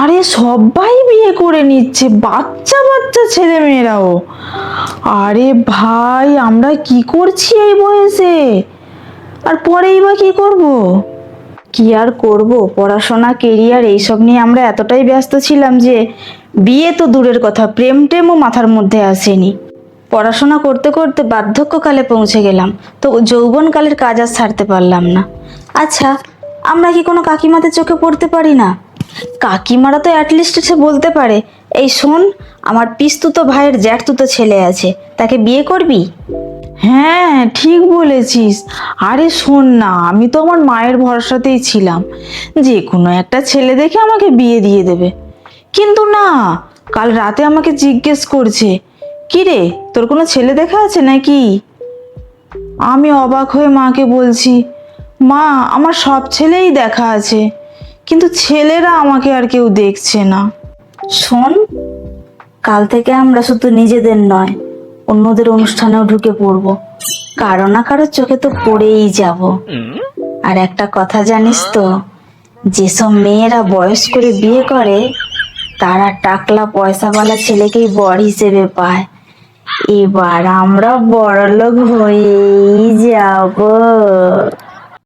আরে সবাই বিয়ে করে নিচ্ছে বাচ্চা বাচ্চা ছেলে মেয়েরাও আরে ভাই, আমরা কি করছি এই বয়সে? আর পরেই বা কি করব? কি আর করব? পড়াশোনা কেরিয়ার এইসব নিয়ে আমরা এতটাই ব্যস্ত ছিলাম যে বিয়ে তো দূরের কথা, প্রেম টেমও মাথার মধ্যে আসেনি। পড়াশোনা করতে করতে বার্ধক্যকালে পৌঁছে গেলাম, তো যৌবনকালের কাজ আর ছাড়তে পারলাম না। আচ্ছা আমরা কি কোনো কাকিমাদের চোখে পড়তে পারি না? কাকিমারা তো অ্যাটলিস্ট সে বলতে পারে, এই শোন, আমার পিস্তুতো ভাইয়ের জ্যাঠতুতো ছেলে আছে, তাকে বিয়ে করবি? হ্যাঁ ঠিক বলেছিস। আরে শোন না, আমি তো আমার মায়ের ভরসাতেই ছিলাম। যে কোনো একটা ছেলে দেখে আমাকে বিয়ে দিয়ে দেবে। কিন্তু না, কাল রাতে আমাকে জিজ্ঞেস করছে, কি রে, তোর কোনো ছেলে দেখা আছে নাকি? আমি অবাক হয়ে মাকে বলছি, মা, আমার সব ছেলেই দেখা আছে। কিন্তু ছেলেরা আমাকে আর কেউ দেখছে না। শোন, কাল থেকে আমরা শুধু নিজেদের নয়, অন্যদের অনুষ্ঠানেও ঢুকে পড়ব। কারও না কারও চোখে তো পড়েই যাব। আর একটা কথা জানিস তো, যেসব মেয়েরা বয়স করে বিয়ে করে, তারা টাকলা পয়সাওয়ালা ছেলেকেই বর হিসেবে পায়। এবার আমরা বড়লোক হয়েই যাব।